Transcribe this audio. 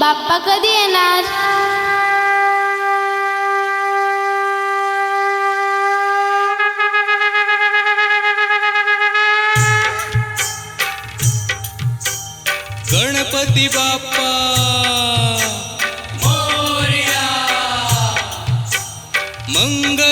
बाप्पा कधी येणार? गणपती बाप्पा. मंग